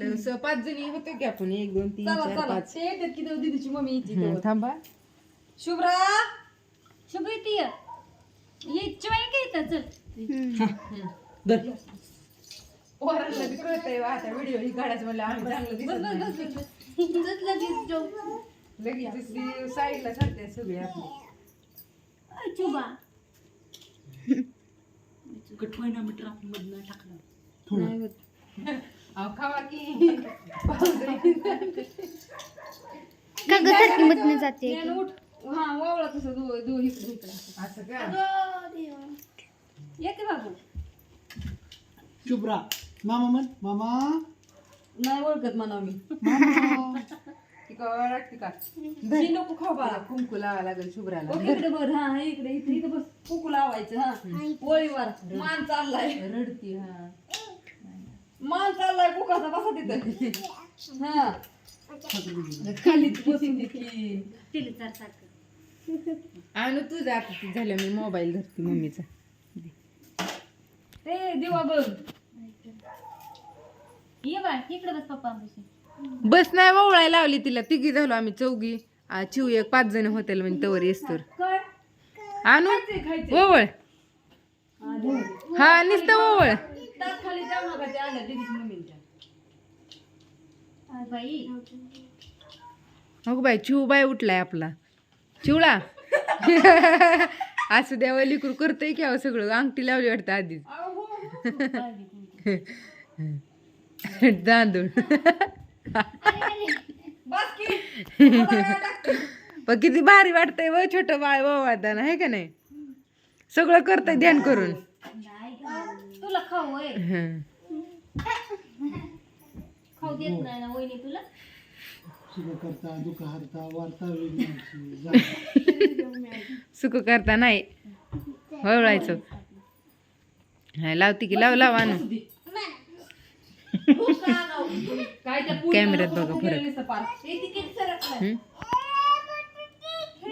स- पाच जणी होतो की आपण एक दोन तीन चला चार चला. पाच. ते येतात की तेव्हा दीदीची मम्मी तेव्हा. थांबा. शुभ्रा! शुभ येते ये चिवाय काय येतं चल. पोरांना बी कळतंय बा, आता व्हिडिओ ही काढायचं म्हणलं आम्ही चांगलं दिसत नाही. लगेच दुसरी साईडला सरते सगळी आपली. चुबा अहो, खावा की का ग चटणी मधनं जाते ज्ञान उठ. हा वावळा तसं दो दो इकडे इकडे असं का? येते बाबू. शुभ्रा. मामा म्हण मामा. नाही ओळखत म्हणा मी. मामा. ती का नको खाऊ बाळा. कुंकू लावा लागेल शुभ्राला. ओके, इकडे बर हा इकडे इथे इथे बस कुकू लावायचं हा. पोळीवर मान चाललाय. रडती हा. मान चाललाय कुकाचा बसा तिथं. हा. खाली बसून ती तिला चार सारखं आणू तू जात ती झालं मी मोबाईल धरते मम्मीचा. ते दिवा बघ. ये बा इकडे बस पप्पा बस नाही वळायला लावली तिला. तिघी झालो आम्ही चौघी. आ, चिव एक पाच जण होते म्हणजे तवर येस तर काय? आणू? खायचंय, खायचंय. ओवळ हा. हा नुसतं ओवळ ताट खाली जाऊ नका ते आल्या दीदीची मम्मीच्या बाई. अगो बाई चिव बाय उठलाय आपला. चिवळा. असं द्यावं लिकरू करतोय की अहो सगळं. अंगठी लावली वाटतं आधीच. तांदूळ बस की थोडा वेळ लागतो. पण किती भारी वाटतंय व छोट बाळ वाळताना आहे का नाही? सगळं करतंय ध्यान करून. तुला खाऊ होय? हं. खाऊ देत नाही ना वहिनी तुला? सुख करता दुःख हरता वार्ता वेगळी जा. सुख करता नाही. वळवायचं. हा लावती की लाव लाव आणू. पुरीला कॅमेऱ्यात बघा फरक.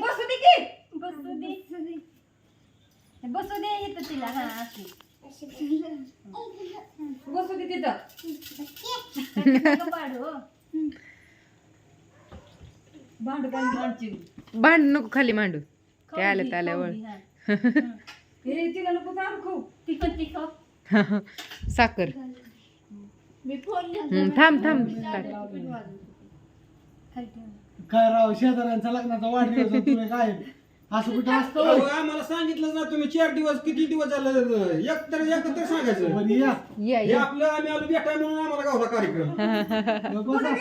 बसू दे की. बसू दे. बसू दे येतं तिला हा अशी. बसू दे तिथं. भांड भांड नको खाली मांडू. ते आलं तर आल्यावर तिला नको खाऊ साखर. मी फोन हं, थांब थांब. काय राव शेजाऱ्यांचा लग्नाचा वाढदिवस काय? असं कुठं असतं? अहो, होय? आम्हाला सांगितलं ना तुम्ही चार दिवस किती दिवस झाले? एक तर एक तर सांगायचं. बरं, या. या हे या आपलं आम्ही आलो भेटाय म्हणून आम्हाला गावला कार्यक्रम. बसा.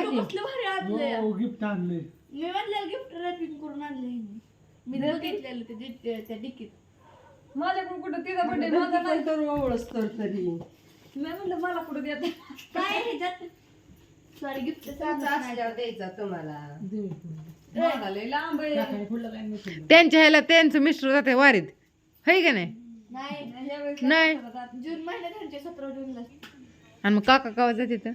की. हो गिफ्ट आणले मी म्हणलं गिफ्ट रॅपिंग करून आणलं मी. बघितलेलं ते त्या डिकीत. माझ्याकडून कुठं तिचा बर्थडे माझा नाही. तर ओळख तर तरी. मी म्हणलं मला कुठं देत? काय ह्याच्यात सॉरी गिफ्ट द्यायचा तुम्हाला. लय लांब आहे त्यांच्या ह्याला त्यांचं मिस्टर जाते वारीत. है का नाही? नाही यावेळेस नाही. जून महिन्यात त्यांचे सतरा जूनला. आणि मग काका कावा जाते तर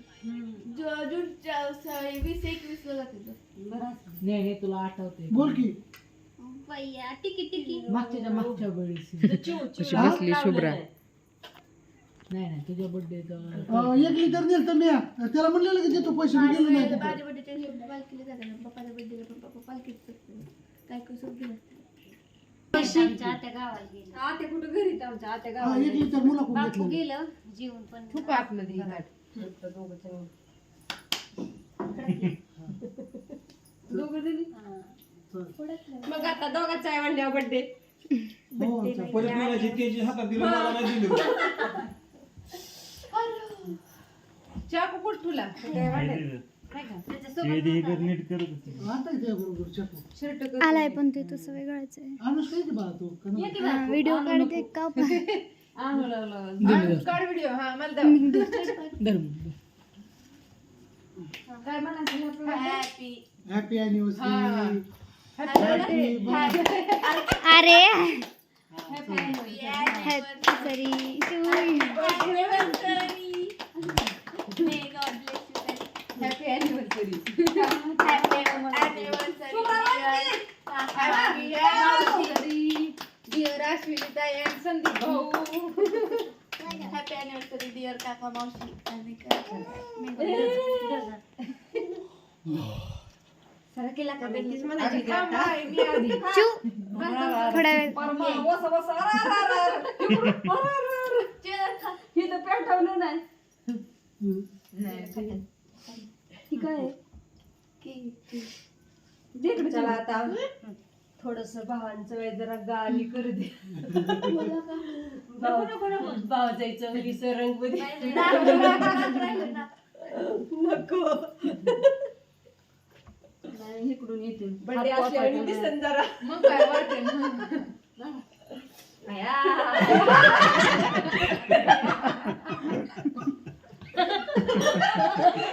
जु- जूनच्या स- वीस एकवीस ला जाते बोल की. भैया टिकी टिकी. कशी बसली शुभ्रा. अं, एक लिटर तर मी त्याला म्हणलेलं की देतो पैसे मी दिले नाही तिथं. जाते ना पप्पा काय आमच्या आत्या गावाला गेलं. आते कुठं घरी आमच्या आत्या हा, गावाला? एक लिटर मुलाकडून बापू घेतलं गेलं जीवन पण खूप आतमध्ये ही गाठ. दोघं जणी. हा. मग आता दोघांचा आहे म्हणल्यावर बर्थडे हो, चा- परत म्हणायची त्याची हातात दिलं मला नाही दिलं. चाकू कुठं ठुला? काय वाटत? नाही का आता त्या बरोबर चकू शर्ट आलाय पण ते तसं वेगळंच आहे आणूस काय की बाळा तू? का नको? हा, व्हिडिओ काढते का आणू लागलं काढ व्हिडिओ. हा मला दाव. काय म्हणायचं हॅपी हॅपी अॅनिव्हर्सरी अरे. Happy may god bless you happy anniversary dear Ashwini ताई आणि संदीप भाऊ हॅपी अॅनिव्हर्सरी डिअर काका मावशी आणि केला का बेटी अरे थांब बाई, मी आधी. चू. थोडा वेळ. हे तर पेटवलं नाही. नाही काय इकडे चला आता. थोडस भावांचं वेळ जरा गाली करू दे. भाव- विसर रंग नको. नाही, इकडून येते. बड्डे असल्याने दिसन जरा. मग काय वाटेल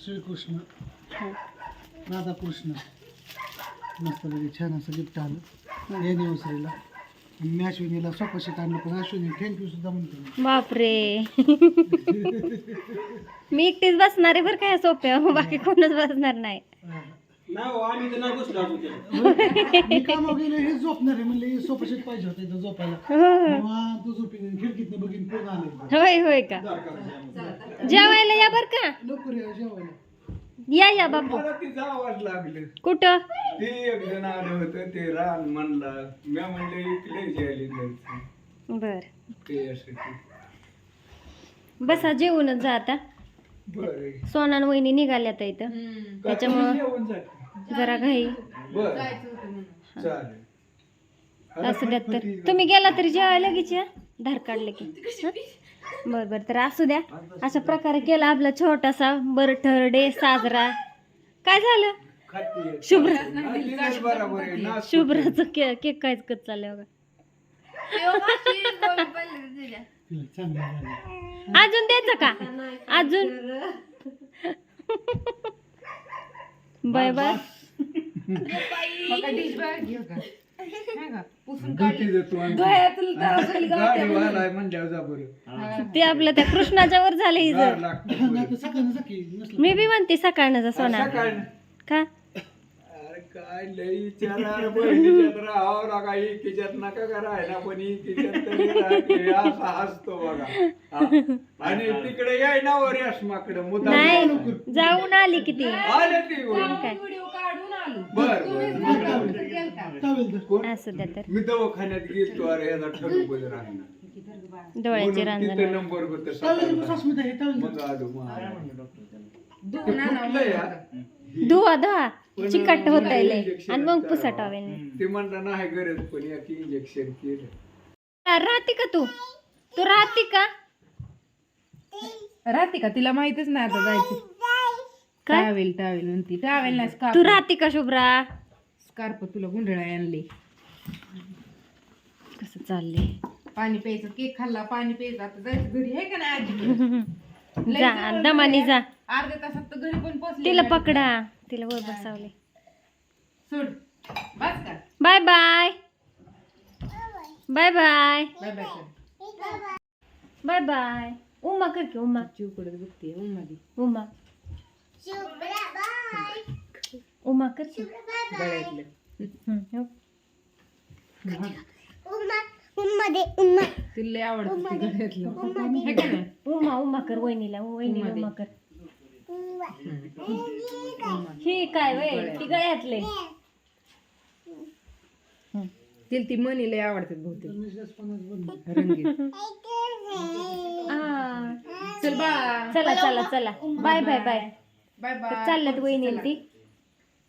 श्रीकृष्ण. राधाकृष्ण. मस्त लगे छान असं गिफ्ट आलं. एनिव्हर्सरीला मी अश्विनीला सोपा शीट आणलं पण अश्विनी थँक्यू सुद्धा म्हणतो बापरे. मी एकटीच बसणार आहे बरं काय सोप्या. बाकी कोणच बसणार नाही. नाही हो, आम्ही तर नाही बसलो असं केलं मी कामावर गेलो हे झोपणार आहे म्हणले सोपा शीट पाहिजे होतं इथं झोपायला. हो. तेव्हा तू झोपीन खिडकीतनं बघीन कोण आलं होय होय का? जेवायला या बर का? लवकर या जेवायला. या या बापू मला ती जावंच लागलं. कुठं? ते एक जण आलं होतं ते रान म्हणला. मी म्हणलं इकडे जायचं बर. ते यासाठी. बसा जेवूनच जा आता. बरं. सोनान वहिनी निघाल्या आता इथं त्याच्यामुळं जाते जरा घाई. बरं. जायचं होतं म्हणून. चालेल. असू द्या तर. तुम्ही गेला तरी जेवायला लगेच या. धार काढले की. हं? बर बर. तर असू द्या. अशा प्रकारे केला आपला छोटासा बर्थडे साजरा. काय झालं? खाते शुभ्र. दिवस बरोबर आहे. नाच शुभ्राचं के केक कायच कच चाललंय बघा. अजून द्यायचं का? अजून. Bye bye. ते आपलं त्या कृष्णाच्या वर झालं मी बी म्हणते सकाळनं जा सोना. सकाळ का? काय लई विचारा बहिणीच्यात राहावं लागा एकीच्यात नका करायला पण एकीच्यात तरी राहते असा हसतो बघा. हा. आणि तिकडे याय ना वर यशमाकडे मुद्दा नाही जाऊन आली किती आले ती वर. काय? व्हिडिओ काढून आलो. बर बर. टावेल तर असू द्या तर. मी दवाखान्यात गेलो अरे याचा राहणार डोळ्याची रांजण नंबर होत तर हे मग आलो आणावं कुठलं या? म्हणलं. धुवा धुवा. चिकट होत मला injection आणि मग करावं. पुसटावेल ते म्हणलं नाही गरज पण इंजेक्शन केलं. राहते का तू? तू राहते का? राहते का? तिला माहितच नाही आता जायचं. काय? टावेल टावेल म्हणती. टावेल नाही तू स्कार्फ. राहते का शुभ्रा? स्कार्फ तुला गुंडळा आणले कसं चाललंय? पाणी प्यायचं केक खाल्ला पाणी प्यायचं. आता जायचं घरी आहे का नाही आजी लय जा जवळ दमाने घर जा. अर्ध्या तासात तर घरी पण पोहोचले तिला पकडा. तिला वर बसावले. सोड. बस का bye bye. Bye bye. Bye bye कर बाय बाय. उमा कर की उमा. चिवकडे बघते मध्ये उमा उमा. कर की. गळ्यातलं हम्म, हो. तिला लय आवडतं है उमा उमा कर वहिनीला वहिनीला उमा दे. उमा कर. ही काय वय? ती गळ्यातले. तिला ती मनी लय आवडतात बहुतेक. रंगीत. आ, चल बा. चला चला चला. Bye bye bye. Bye bye. चालल्यात वहिनी ती.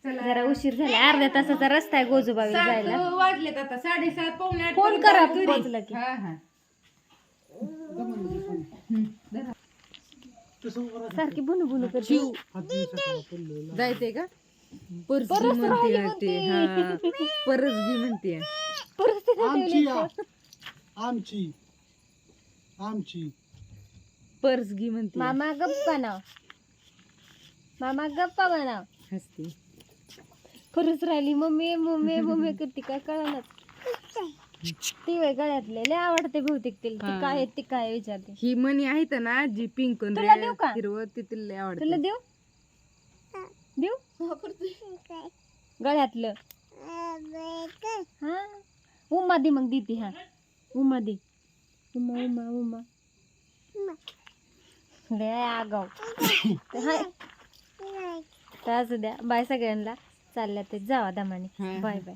जरा उशीर झाला. अर्ध्या तासाचा रस्ता आहे गोजूबावी जायला. सात वाजलेत आता. साडेसात पावणे आठ फोन करा. पोहोचलं की हा हा. सारखी बुनू बुनू करते. जायचंय का? परसगी म्हणते वाटते. हा. परसगी म्हणते. आमची या. आमची. आमची. परसगी म्हणते. मामा गप्पा नाव. मामा गप्पा बनाव हसते. खरंच राहिली मम्मी मम्मी मम्मी करते. काय कळणार ती वय गळ्यातले लय आवडते बहुतेक तिला. ती हा. काय ती काय विचारते. ही मणी आहेत ना जी पिंक तुला देऊ का? हिरवं ती तिला लय आवडते. तुला देऊ? देऊ? गळ्यातलं. हा. उमा दे मग देते हा. उमा दे. उमा उमा उमा. लय आगाव हाय तर असू द्या. बाय सगळ्यांना. चालल्या ते जावा दमाने. हा, हा. Bye bye.